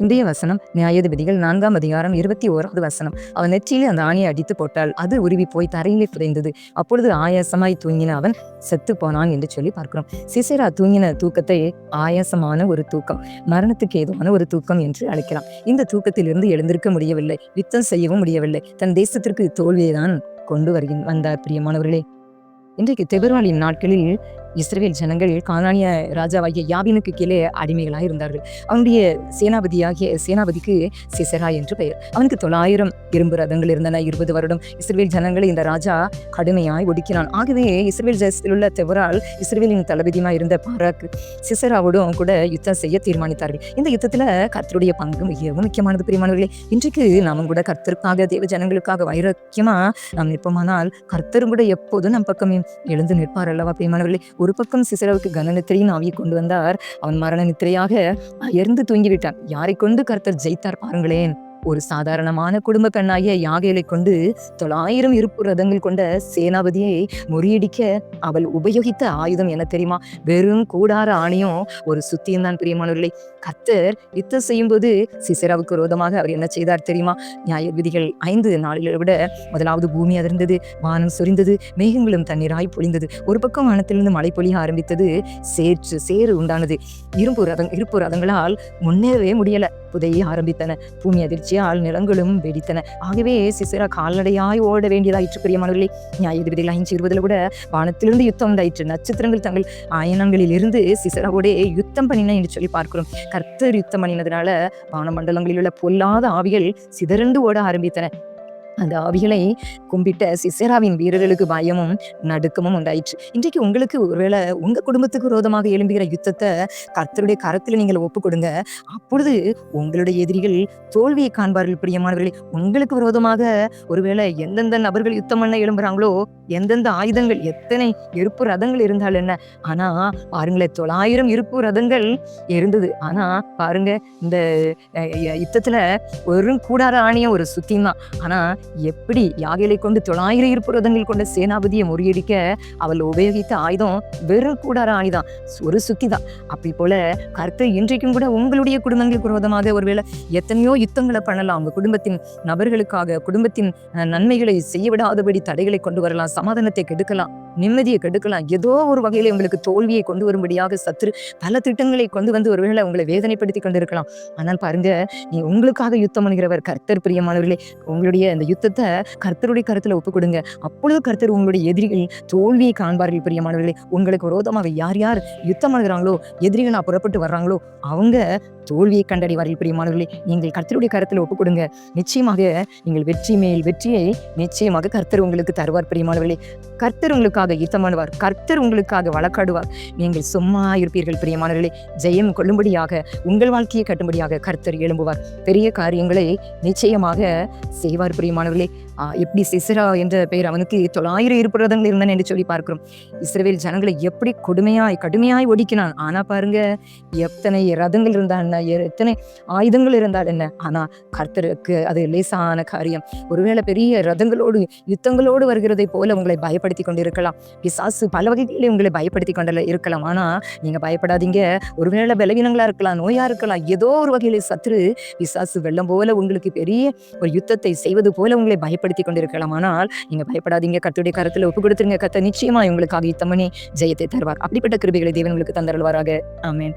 இந்திய வசனம் நியாயாதிபதிகள் நான்காம் அதிகாரம் இருபத்தி ஓராவது வசனம். அவன் நெற்றியிலே அந்த ஆணியை அடித்து போட்டால் அது உருவி போய் தரையிலே புதைந்தது. அப்பொழுது ஆயாசமாய் தூங்கின அவன் செத்து போனான் என்று சொல்லி பார்க்கிறோம். சிசேரா தூங்கின தூக்கத்தை ஆயாசமான ஒரு தூக்கம் மரணத்துக்கு ஏதுவான ஒரு தூக்கம் என்று அழைக்கலாம். இந்த தூக்கத்திலிருந்து எழுந்திருக்க முடியவில்லை யுத்தம் செய்யவும் முடியவில்லை. தன் தேசத்திற்கு தோல்வியை தான் கொண்டு வருகின் வந்தார் பிரியமானவர்களே. இன்றைக்கு தெபருவாளியின் நாட்களில் இஸ்ரேல் ஜனங்கள் கானானிய ராஜாவாகிய யாவினுக்கு கீழே அடிமைகளாக இருந்தார்கள். அவனுடைய சேனாபதியாகிய சேனாபதிக்கு சிசரா என்று பெயர். அவனுக்கு தொள்ளாயிரம் இரும்பு ரதங்கள் இருந்தன. இருபது வருடம் இஸ்ரேல் ஜனங்களை இந்த ராஜா கடுமையாய் ஒடுக்கினான். ஆகவே இஸ்ரேல் தேசத்தில் உள்ள தெவரால் இஸ்ரேலின் தளபதியுமாய் இருந்த பாராக் சிசராவோடும் கூட யுத்தம் செய்ய தீர்மானித்தார்கள். இந்த யுத்தத்தில் கர்த்தருடைய பங்கு மிகவும் முக்கியமானது பிரியமானவர்களே. இன்றைக்கு நாமும் கூட கர்த்தருக்காக தேவ ஜனங்களுக்காக வைரக்கியமாக நாம் நிற்போமானால் கர்த்தரும் கூட எப்போதும் நம் பக்கம் எழுந்து நிற்பார் அல்லவா பிரியமானவர்களே? ஒரு பக்கம் சிசராவுக்கு கனநித்திரையின் ஆவியை கொண்டு வந்தார். அவன் மரண நித்திரையாக அயர்ந்து தூங்கிவிட்டான். யாரை கொண்டு கர்த்தர் ஜெயித்தார் பாருங்களேன். ஒரு சாதாரணமான குடும்ப பெண்ணாகிய யாகைகளை கொண்டு தொள்ளாயிரம் இருப்பு ரதங்கள் கொண்ட சேனாபதியை முறியடிக்க அவள் உபயோகித்த ஆயுதம் என்ன தெரியுமா? வெறும் கூடார ஆணையும் ஒரு சுத்தியும் தான் பிரியமானவர்களை. யுத்த யுத்தம் செய்யும்போது சிசராவுக்கு விரோதமாக அவர் என்ன செய்தார் தெரியுமா? நியாய விதிகள் ஐந்து நாளில் விட முதலாவது பூமி அதிர்ந்தது வானம் சொரிந்தது மேகங்களும் தண்ணீராய் பொழிந்தது. ஒரு பக்கம் வானத்திலிருந்து மழை பொழிய ஆரம்பித்தது சேற்று சேறு உண்டானது. இரும்பு ரதம் இருப்பு ரதங்களால் முன்னேறவே முடியல. புதைய ஆரம்பித்தன. பூமி அதிர்ச்சி அதிர்ச்சியால் நிலங்களும் வெடித்தன. ஆகவே சிசிரா கால்நடையாய் ஓட வேண்டியதாயிற்று பிரியமானவர்களே நியாயதிபதிகள் ஐந்து இருபதுல கூட வானத்திலிருந்து யுத்தம் உண்டாயிற்று நட்சத்திரங்கள் தங்கள் ஆயனங்களில் இருந்து சிசராவோட யுத்தம் பண்ணின என்று சொல்லி பார்க்கிறோம். கர்த்தர் யுத்தம் பண்ணினதுனால வானமண்டலங்களில் உள்ள பொல்லாத ஆவிகள் சிதறண்டு ஓட ஆரம்பித்தன. அந்த ஆவிகளை கும்பிட்ட சிசேராவின் வீரர்களுக்கு பயமும் நடுக்கமும் உண்டாயிற்று. இன்றைக்கு உங்களுக்கு ஒருவேளை உங்க குடும்பத்துக்கு விரோதமாக எழும்புகிற யுத்தத்தை கர்த்தருடைய கரத்தில் நீங்கள் ஒப்பு கொடுங்க அப்பொழுது உங்களுடைய எதிரிகள் தோல்வியை காண்பார்கள் பிரியமானவர்களே. உங்களுக்கு விரோதமாக ஒருவேளை எந்தெந்த நபர்கள் யுத்தம் பண்ண எழும்புறாங்களோ எந்தெந்த ஆயுதங்கள் எத்தனை இருப்பு ரதங்கள் இருந்தாலும் என்ன? ஆனா பாருங்களேன் தொள்ளாயிரம் இருப்பு ரதங்கள் இருந்தது. ஆனா பாருங்க இந்த யுத்தத்துல ஒரு கூடார ஆணியம் ஒரு சுத்தியம் தான். ஆனா எப்படி யாகைகளை கொண்டு தொள்ளாயிரம் இருப்புரதங்கள் கொண்ட சேனாபதியை முறியடிக்க அவள் உபயோகித்த ஆயுதம் வெறும் கூடார ஆயுதம் ஒரு சுத்தி தான். அப்படி போல கருத்தை இன்றைக்கும் கூட உங்களுடைய குடும்பங்களுக்கு விரோதமாக ஒருவேளை எத்தனையோ யுத்தங்களை பண்ணலாம். உங்க குடும்பத்தின் நபர்களுக்காக குடும்பத்தின் நன்மைகளை செய்ய விடாதபடி தடைகளை கொண்டு வரலாம் சமாதானத்தை கெடுக்கலாம் நிம்மதியை கெடுக்கலாம். ஏதோ ஒரு வகையில உங்களுக்கு தோல்வியை கொண்டு வரும்படியாக சத்துரு பல திட்டங்களை கொண்டு வந்து ஒருவேளை உங்களை வேதனைப்படுத்தி கொண்டிருக்கலாம். ஆனால் பாருங்க நீ உங்களுக்காக யுத்தம் பண்ணுகிறவர் கர்த்தர் பிரியமானவர்களே. உங்களுடைய அந்த யுத்தத்தை கர்த்தருடைய கருத்துல ஒப்பு கொடுங்க அப்பொழுது கர்த்தர் உங்களுடைய எதிரிகள் தோல்வியை காண்பார்கள் பிரியமானவர்களே. உங்களுக்கு விரோதமாக யார் யார் யுத்தம் அனுகிறாங்களோ எதிரிகள் நான் புறப்பட்டு வர்றாங்களோ அவங்க தோல்வியை கண்டடைவார்கள் பிரியமானவர்களே. நீங்கள் கர்த்தருடைய கருத்துல ஒப்பு கொடுங்க நிச்சயமாக நீங்கள் வெற்றி மேல் வெற்றியை நிச்சயமாக கர்த்தர் உங்களுக்கு தருவார் பிரியமானவர்களே. கர்த்தர் உங்களுக்காக யுத்தம் கர்த்தர் உங்களுக்காக வழக்காடுவார். நீங்கள் சும்மா இருப்பீர்கள் பிரியமானவர்களே. ஜெயம் கொள்ளும்படியாக உங்கள் வாழ்க்கையை கட்டும்படியாக கர்த்தர் எழும்புவார். பெரிய காரியங்களை நிச்சயமாக செய்வார் பிரியமான மாணவர்களே எப்படி சிசரா என்ற பெயர் அவனுக்கு தொள்ளாயிரம் இருப்புறதங்கள் இருந்தன என்று சொல்லி பார்க்கிறோம். இஸ்ரேல் ஜனங்களை எப்படி கொடுமையாய் கடுமையாய் ஒடுக்கினான்? ஆனா பாருங்க எத்தனை ரதங்கள் இருந்தா என்ன? எத்தனை ஆயுதங்கள் இருந்தால் என்ன? ஆனா கர்த்தருக்கு அது லேசான காரியம். ஒருவேளை பெரிய ரதங்களோடு யுத்தங்களோடு வருகிறதை போல உங்களை பயப்படுத்தி கொண்டிருக்கலாம். பிசாசு பல வகைகளில் உங்களை பயப்படுத்தி கொண்டு இருக்கலாம். ஆனா நீங்க பயப்படாதீங்க. ஒருவேளை பலவீனங்களா இருக்கலாம் நோயா இருக்கலாம் ஏதோ ஒரு வகையில சத்துரு பிசாசு வெள்ளம் போல உங்களுக்கு பெரிய ஒரு யுத்தத்தை செய்வது போல உங்களை பயப்படுத்தி கொண்டிருக்கலாம். ஆனால் நீங்க பயப்படாதீங்க. கத்துடைய கருத்துல ஒப்பு கொடுத்துருங்க. கத்த நிச்சயமா உங்களுக்காக யுத்தம் பண்ணி ஜெயத்தை தருவார். அப்படிப்பட்ட கிருபிகளை தேவன் உங்களுக்கு தந்தருள்வாராக. ஆமேன்.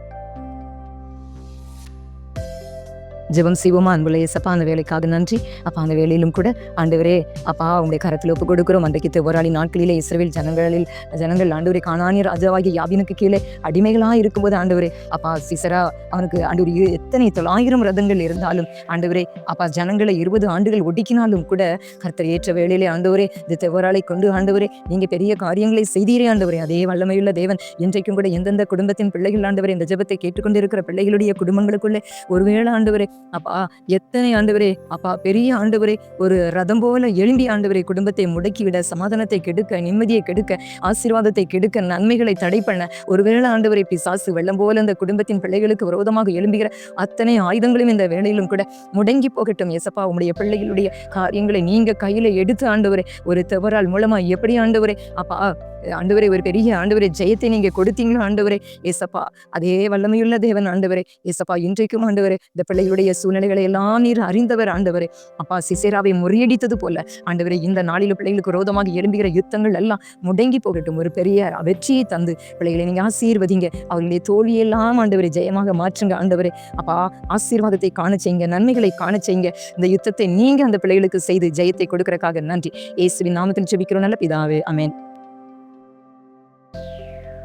ஜெபம் செய்வோமா? அன்புள்ள ஏசப்பா அந்த வேலைக்காக நன்றி. அப்பா அந்த வேலையிலும் கூட ஆண்டவரே அப்பா உங்களுடைய கரத்தில் ஒப்பு கொடுக்குறோம் அன்றைக்கு போராளி நாட்களிலே இஸ்ரேல் ஜனங்களில் ஜனங்கள் ஆண்டவரே காணானிய ராஜாவாகிய யாபினுக்கு கீழே அடிமைகளாக இருக்கும்போது ஆண்டவரே அப்பா சிசரா அவனுக்கு ஆண்டவர் இ- எத்தனை தொள்ளாயிரம் ரதங்கள் இருந்தாலும் ஆண்டவரே அப்பா ஜனங்களை இருபது ஆண்டுகள் ஒடுக்கினாலும் கூட கர்த்தர் ஏற்ற வேளையிலே ஆண்டவரே இந்த தெவராளை கொண்டு ஆண்டவரே நீங்கள் பெரிய காரியங்களை செய்தீரே ஆண்டவரே. அதே வல்லமையுள்ள தேவன் இன்றைக்கும் கூட எந்தெந்த குடும்பத்தின் பிள்ளைகள் ஆண்டவரே இந்த ஜெபத்தை கேட்டுக்கொண்டிருக்கிற பிள்ளைகளுடைய குடும்பங்களுக்குள்ளே ஒருவேளை ஆண்டவரே அப்பா எத்தனை ஆண்டவரே அப்பா பெரிய ஆண்டவரே ஒரு ரதம் போல எழும்பி ஆண்டவரே குடும்பத்தை முடக்கிவிட சமாதானத்தை கெடுக்க நிம்மதியை கெடுக்க ஆசீர்வாதத்தை கெடுக்க நன்மைகளை தடை பண்ண ஒருவேளை ஆண்டவரே பிசாசு வெள்ளம் போல இந்த குடும்பத்தின் பிள்ளைகளுக்கு விரோதமாக எழும்புகிற அத்தனை ஆயுதங்களும் இந்த வேலையிலும் கூட முடங்கி போகட்டும் எசப்பா உங்களுடைய பிள்ளைகளுடைய காரியங்களை நீங்க கையில எடுத்து ஆண்டவரே ஒரு தவறால் மூலமா எப்படி ஆண்டவரே அப்பா ஆண்டவரே ஒரு பெரிய ஆண்டவரே ஜெயத்தை நீங்க கொடுத்தீங்களோ ஆண்டவரே ஏசப்பா அதே வல்லமையுள்ள தேவன் ஆண்டவரே ஏசப்பா இன்றைக்கும் ஆண்டவரே இந்த பிள்ளைகளுடைய பிள்ளைகளுடைய சூழ்நிலைகளை எல்லாம் நீர் அறிந்தவர் ஆண்டவரே. அப்பா சிசேராவை முறியடித்தது போல. ஆண்டவரே இந்த நாளில பிள்ளைகளுக்கு ரோதமாக எழும்புகிற யுத்தங்கள் எல்லாம் முடங்கி போகட்டும். ஒரு பெரிய வெற்றியை தந்து பிள்ளைகளை நீங்க ஆசீர்வதிங்க. அவர்களுடைய தோல்வியெல்லாம் ஆண்டவரை ஜெயமாக மாற்றுங்க ஆண்டவரே. அப்பா ஆசீர்வாதத்தை காண செய்யுங்க நன்மைகளை காண செய்யுங்க. இந்த யுத்தத்தை நீங்க அந்த பிள்ளைகளுக்கு செய்து ஜெயத்தை கொடுக்கறக்காக நன்றி. ஏசுவின் நாமத்தில் ஜெபிக்கிறோம். நல்ல பிதாவே அமேன்